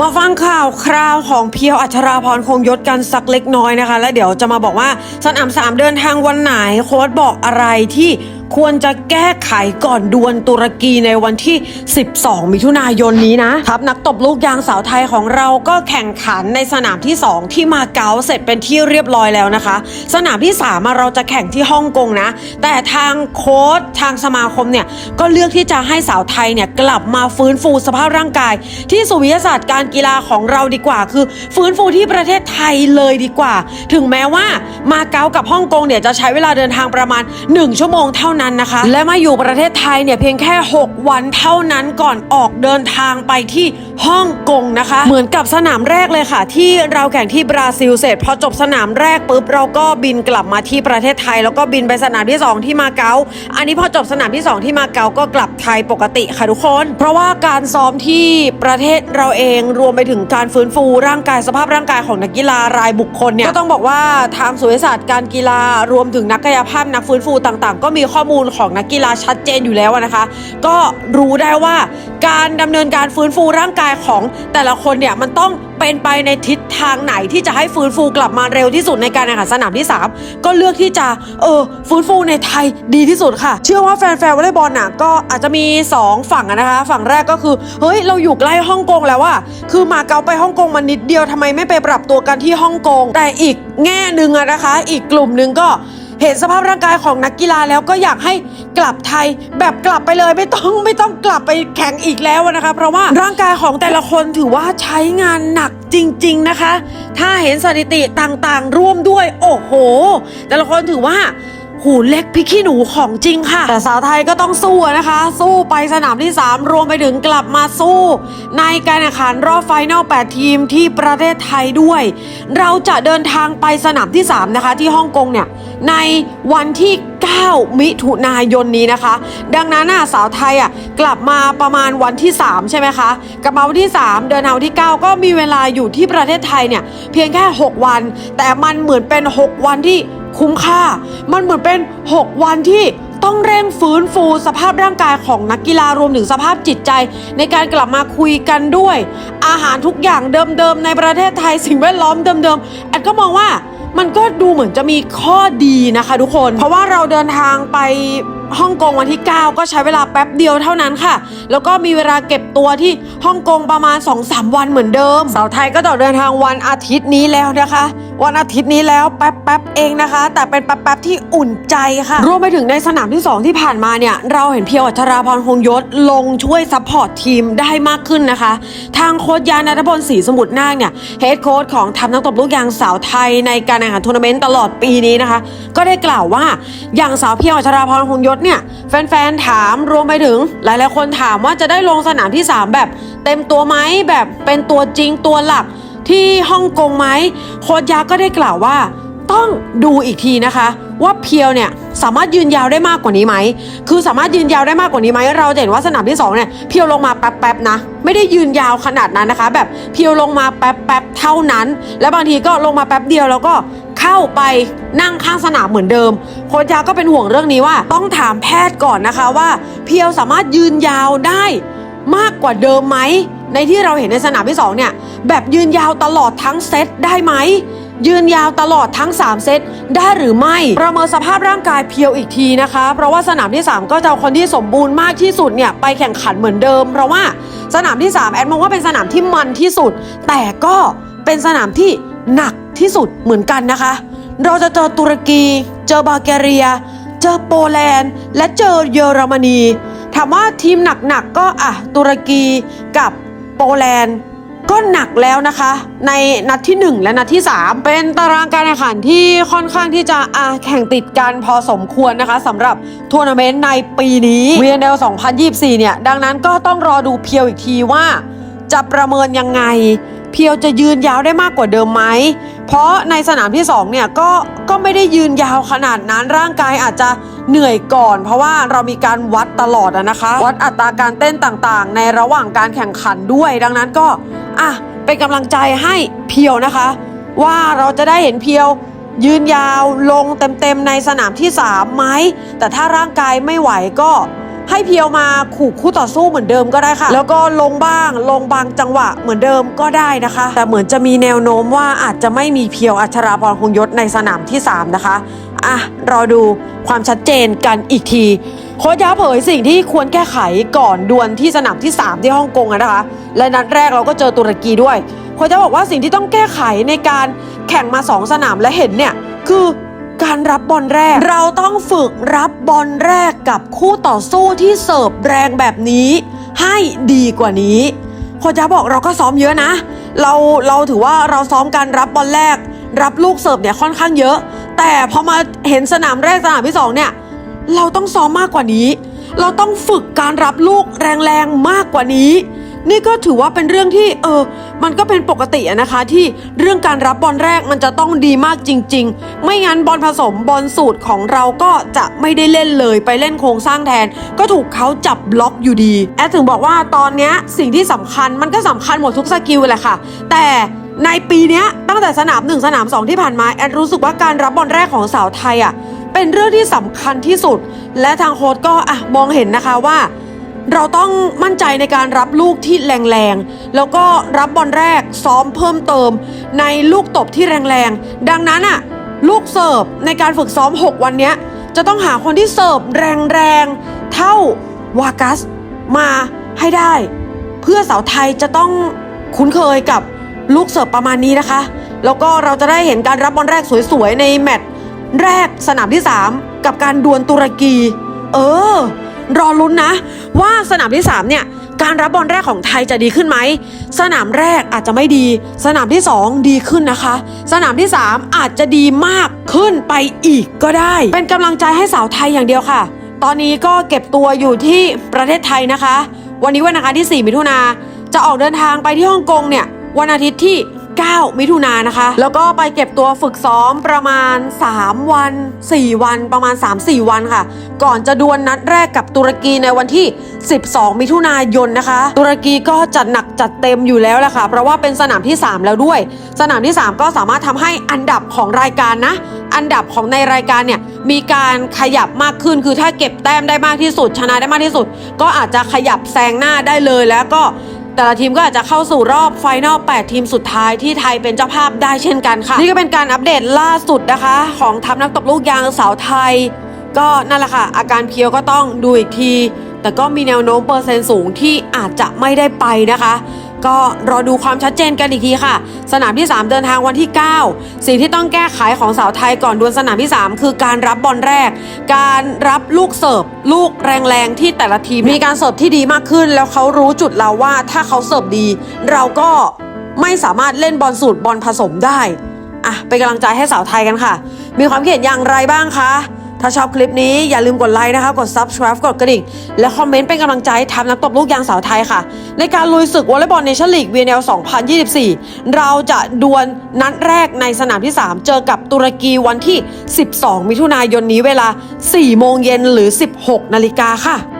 มาฟังข่าวคราวของเพียวอัชราพรคงยศกันสักเล็กน้อยนะคะ แล้วเดี๋ยวจะมาบอกว่าสนามสามเดินทางวันไหนโค้ดบอกอะไรที่ ควรจะแก้ไขก่อนดวลตุรกีในวันที่ 12 มิถุนายนนี้นะทัพนักตบลูกยางสาวไทยของเราก็แข่งขันในสนามที่ 2 ที่มาเก๊าเสร็จเป็นที่เรียบร้อยแล้วนะคะ สนามที่3อะเราจะแข่งที่ฮ่องกงนะ แต่ทางโค้ชทางสมาคมเนี่ยก็เลือกที่จะให้สาวไทยเนี่ยกลับมาฟื้นฟูสภาพร่างกาย ที่ศูนย์วิทยาศาสตร์การกีฬาของเราดีกว่า คือฟื้นฟูที่ประเทศไทยเลยดีกว่า ถึงแม้ว่ามาเก๊ากับฮ่องกงเนี่ยจะใช้เวลาเดินทางประมาณ 1 ชั่วโมงเท่านั้นนะคะ และมาอยู่ประเทศไทยเนี่ยเพียงแค่ 6 วันเท่านั้นก่อนออกเดินทางไปที่ฮ่องกงนะคะ เหมือนกับสนามแรกเลยค่ะ ที่เราแข่งที่บราซิลเสร็จพอจบสนามแรกปุ๊บเราก็บินกลับมาที่ประเทศไทย แล้วก็บินไปสนามที่ 2 ที่มาเก๊าอันนี้พอจบสนามที่ 2 ที่มาเก๊าก็กลับไทยปกติค่ะทุกคน เพราะว่าการซ้อมที่ประเทศเราเองรวมไปถึงการฟื้นฟูร่างกายสภาพร่างกายของนักกีฬารายบุคคลเนี่ยก็ต้องบอกว่าทางสุวิทยาศาสตร์การกีฬารวมถึงนักกายภาพนักฟื้นฟูต่าง ๆ ก็มีข้อมูลมูลของนักกีฬาชัดเจนอยู่แล้วนะคะ ก็รู้ได้ว่าการดำเนินการฟื้นฟูร่างกายของแต่ละคนเนี่ยมันต้องเป็นไปในทิศทางไหนที่จะให้ฟื้นฟูกลับมาเร็วที่สุดในการแข่งขันสนามที่ 3 ก็เลือกที่จะเออฟื้นฟูในไทยดีที่สุดค่ะ เชื่อว่าแฟนๆวอลเลย์บอลน่ะก็อาจจะมี 2 ฝั่งนะคะ ฝั่งแรกก็คือ เฮ้ย เราอยู่ใกล้ฮ่องกงแล้วว่าคือมาเก๊าไปฮ่องกงมันนิดเดียวทำไมไม่ไปปรับตัวกันที่ฮ่องกงแต่อีกแง่หนึ่งอะนะคะ อีกกลุ่มหนึ่งก็ เห็นสภาพร่างกายของนักกีฬาแล้วก็อยากให้กลับไทยแบบกลับไปเลยไม่ต้องไม่ต้องกลับไปแข่งอีกแล้วนะคะ เพราะว่าร่างกายของแต่ละคนถือว่าใช้งานหนักจริง ๆนะคะ ถ้าเห็นสถิติต่างๆ ร่วมด้วย โอ้โห แต่ละคนถือว่า หูเล็กพี่ขี้หนูของจริงค่ะ แต่สาวไทยก็ต้องสู้นะคะ สู้ไปสนามที่ 3 รวมไปถึงกลับมาสู้ ในการแข่งขันรอบไฟนอล8ทีมที่ประเทศไทยด้วย เราจะเดินทางไปสนามที่ 3 นะคะ ที่ฮ่องกงเนี่ย ในวันที่ 9 มิถุนายนนี้นะคะ ดังนั้นน่ะสาวไทยอะกลับมาประมาณวันที่ 3 ใช่ไหมคะ กลับมาวันที่ 3 เดินทางที่ 9 ก็มีเวลาอยู่ที่ประเทศไทยเนี่ยเพียงแค่ 6 วัน แต่มันเหมือนเป็น 6 วันที่ คุ้มค่า มันเหมือนเป็น 6 วันที่ต้องเร่งฟื้นฟูสภาพร่างกายของนักกีฬารวมถึงสภาพจิตใจ ในการกลับมาคุยกันด้วย อาหารทุกอย่างเดิมๆในประเทศไทยสิ่งแวดล้อมเดิมๆแอดก็มองว่ามันก็ดูเหมือนจะมีข้อดีนะคะทุกคน เพราะว่าเราเดินทางไปฮ่องกงวันที่ 9 ก็ใช้เวลาแป๊บเดียวเท่านั้นค่ะ แล้วก็มีเวลาเก็บตัวที่ฮ่องกงประมาณ 2-3 วันเหมือนเดิมสาวไทยก็ต้อเดินทางวันอาทิตย์นี้แล้วนะคะ วันอาทิตย์นี้แล้วแป๊บแป๊บๆเองนะคะ แต่เป็นแป๊บแป๊บๆที่อุ่นใจค่ะรวมไปถึงในสนามที่ 2 ที่ผ่านมาเนี่ย เราเห็นเพียวอัชราพรคงยศลงช่วยซัพพอร์ตทีมได้มากขึ้นนะคะ ทางโค้ชยานัทพลศรีสมุทรนาคเนี่ยเฮดโค้ชของทัพนักตบลูกยางสาวไทยในการแข่งขันทัวร์นาเมนต์ตลอดปีนี้นะคะ ก็ได้กล่าวว่าอย่างสาวเพียวอัชราพรคงยศเนี่ยแฟนๆถามรวมไปถึง หลายๆคนถามว่าจะได้ลงสนามที่ 3 แบบ เต็มตัวไหมแบบเป็นตัวจริงตัวหลัก ที่ฮ่องกงไหมโค้ชยาก็ได้กล่าวว่า ต้องดูอีกทีนะคะ ว่าเพียวเนี่ยสามารถยืนยาวได้มากกว่านี้ไหม คือสามารถยืนยาวได้มากกว่านี้ไหม เราจะเห็นว่าสนามที่2เนี่ยเพียวลงมาแป๊บๆนะ ไม่ได้ยืนยาวขนาดนั้นนะคะ แบบเพียวลงมาแป๊บๆเท่านั้น และบางทีก็ลงมาแป๊บเดียวแล้วก็เข้าไปนั่งข้างสนามเหมือนเดิม โค้ชยาก็เป็นห่วงเรื่องนี้ว่า ต้องถามแพทย์ก่อนนะคะว่า เพียวสามารถยืนยาวได้ มากกว่าเดิมไหม ในที่เราเห็นในสนามที่ 2 เนี่ย แบบยืนยาวตลอดทั้งเซตได้ไหม ยืนยาวตลอดทั้ง 3 เซตได้หรือไม่ประเมินสภาพร่างกายเพียวอีกทีนะคะ เพราะว่าสนามที่ 3 ก็จะเอาคนที่สมบูรณ์มากที่สุดเนี่ยไปแข่งขันเหมือนเดิม เพราะว่าสนามที่ 3 แอดมองว่าเป็นสนามที่มันที่สุด แต่ก็เป็นสนามที่หนักที่สุดเหมือนกันนะคะ เราจะเจอตุรกี เจอบัลแกเรีย เจอโปแลนด์ และเจอเยอรมนี ถามว่าทีมหนักๆก็อะตุรกีกับโปแลนด์ก็หนักแล้วนะคะ ในนัดที่ 1 และนัดที่ 3 เป็นตารางการแข่งขันที่ค่อนข้างที่จะอะแข่งติดกันพอสมควรนะคะสำหรับทัวร์นาเมนต์ในปีนี้ VNL 2024 เนี่ย ดังนั้นก็ต้องรอดูเพียวอีกทีว่า จะประเมินยังไง เพียวจะยืนยาวได้มากกว่าเดิมไหม เพราะในสนามที่ 2 เนี่ยก็ก็ไม่ได้ยืนยาวขนาดนั้นร่างกายอาจจะ เหนื่อยก่อน เพราะว่าเรามีการวัดตลอดนะคะ วัดอัตราการเต้นต่างๆ ในระหว่างการแข่งขันด้วย ดังนั้นก็อะเป็นกำลังใจให้เพียวนะคะ ว่าเราจะได้เห็นเพียวยืนยาวลงเต็มๆในสนามที่3ไหมแต่ถ้าร่างกายไม่ไหวก็ให้เพียวมาขู่คู่ต่อสู้เหมือนเดิมก็ได้ค่ะ แล้วก็ลงบ้างลงบางจังหวะเหมือนเดิมก็ได้นะคะ แต่เหมือนจะมีแนวโน้มว่าอาจจะไม่มีเพียวอัชราพรคงยศในสนามที่ 3 นะคะ อะ รอดูความชัดเจนกันอีกที โค้ชยะเผยสิ่งที่ควรแก้ไขก่อนดวลที่สนามที่ 3 ที่ฮ่องกงนะคะ และนัดแรกเราก็เจอตุรกีด้วย โค้ชยะบอกว่าสิ่งที่ต้องแก้ไขในการแข่งมา 2 สนามและเห็นเนี่ย คือการรับบอลแรก เราต้องฝึกรับบอลแรกกับคู่ต่อสู้ที่เสิร์ฟแรงแบบนี้ ให้ดีกว่านี้ โค้ชยะบอกเราก็ซ้อมเยอะนะ เราเราถือว่าเราซ้อมการรับบอลแรก รับลูกเสิร์ฟเนี่ยค่อนข้างเยอะ แต่พอมาเห็นสนามแรกสนามที่สองเนี่ย เราต้องซ้อมมากกว่านี้ เราต้องฝึกการรับลูกแรงๆมากกว่านี้ นี่ก็ถือว่าเป็นเรื่องที่เออ มันก็เป็นปกตินะคะ ที่เรื่องการรับบอลแรกมันจะต้องดีมากจริง ๆ ไม่งั้นบอลผสมบอลสูตรของเราก็จะไม่ได้เล่นเลยไปเล่นโครงสร้างแทน ก็ถูกเขาจับบล็อกอยู่ดี แอดถึงบอกว่าตอนเนี้ยสิ่งที่สำคัญมันก็สำคัญหมดทุกสกิลแหละค่ะ แต่ ในปีนี้ตั้งแต่สนามหนึ่งสนามสองที่ผ่านมา แอดรู้สึกว่าการรับบอลแรกของสาวไทยอะเป็นเรื่องที่สำคัญที่สุด และทางโค้ชก็อะมองเห็นนะคะว่า เราต้องมั่นใจในการรับลูกที่แรงๆ แล้วก็รับบอลแรกซ้อมเพิ่มเติม ในลูกตบที่แรงๆ ดังนั้นอะลูกเสิร์ฟในการฝึกซ้อม 6 วันนี้จะต้องหาคนที่เสิร์ฟแรงๆ เท่าวากัสมาให้ได้ เพื่อสาวไทยจะต้องคุ้นเคยกับ ลูกเสิร์ฟประมาณนี้นะคะ แล้วก็เราจะได้เห็นการรับบอลแรกสวยๆ ในแมตช์แรกสนามที่ 3 กับการดวลตุรกี เออ รอลุ้นนะ ว่าสนามที่ 3 เนี่ย การรับบอลแรกของไทยจะดีขึ้นไหม สนามแรกอาจจะไม่ดี สนามที่ 2 ดีขึ้นนะคะ สนามที่ 3 อาจจะดีมากขึ้นไปอีกก็ได้ เป็นกำลังใจให้สาวไทยอย่างเดียวค่ะ ตอนนี้ก็เก็บตัวอยู่ที่ประเทศไทยนะคะ วันนี้วันอังคารที่ 4 มิถุนาจะออกเดินทางไปที่ฮ่องกงเนี่ย วันอาทิตย์ที่ 9 มิถุนายนนะคะ แล้วก็ไปเก็บตัวฝึกซ้อมประมาณ 3 วัน 4 วันประมาณ 3-4 วันค่ะ ก่อนจะดวลนัดแรกกับตุรกีในวันที่ 12 มิถุนายนนะคะ ตุรกีก็จัดหนักจัดเต็มอยู่แล้วแหละค่ะ เพราะว่าเป็นสนามที่ 3 แล้วด้วย สนามที่ 3 ก็สามารถทำให้อันดับของรายการนะอันดับของในรายการเนี่ยมีการขยับมากขึ้นคือถ้าเก็บแต้มได้มากที่สุด ชนะได้มากที่สุด ก็อาจจะขยับแซงหน้าได้เลยแล้วก็ แต่ละทีมก็อาจจะเข้าสู่รอบไฟนอล8ทีมสุดท้ายที่ไทยเป็นเจ้าภาพได้เช่นกันค่ะ นี่ก็เป็นการอัปเดตล่าสุดนะคะ ของทัพนักตบลูกยางสาวไทย ก็นั่นแหละค่ะ อาการเพียวก็ต้องดูอีกที แต่ก็มีแนวโน้มเปอร์เซ็นต์สูงที่อาจจะไม่ได้ไปนะคะ ก็รอดูความชัดเจนกันอีกทีค่ะ สนามที่ 3 เดินทางวันที่ 9 สิ่งที่ต้องแก้ไขของสาวไทยก่อนดวลสนามที่ 3 คือการรับบอลแรก การรับลูกเสิร์ฟลูกแรงๆ ที่แต่ละทีมมีการเสิร์ฟที่ดีมากขึ้น แล้วเขารู้จุดเราว่าถ้าเขาเสิร์ฟดี เราก็ไม่สามารถเล่นบอลสูตรบอลผสมได้อะเป็นกำลังใจให้สาวไทยกันค่ะ มีความเห็นอย่างไรบ้างคะ ถ้าชอบคลิปนี้อย่าลืมกดไลค์นะคะ กด subscribe กดกระดิ่ง และคอมเมนต์เป็นกำลังใจทำนักตบลูกยางสาวไทยค่ะ ในการลุยศึกวอลเลย์บอลเนชั่นลีก VNL 2024 เราจะดวลนัดแรกในสนามที่ 3 เจอกับตุรกีวันที่ 12 มิถุนายนนี้เวลา 4 โมงเย็นหรือ 16 นาฬิกาค่ะ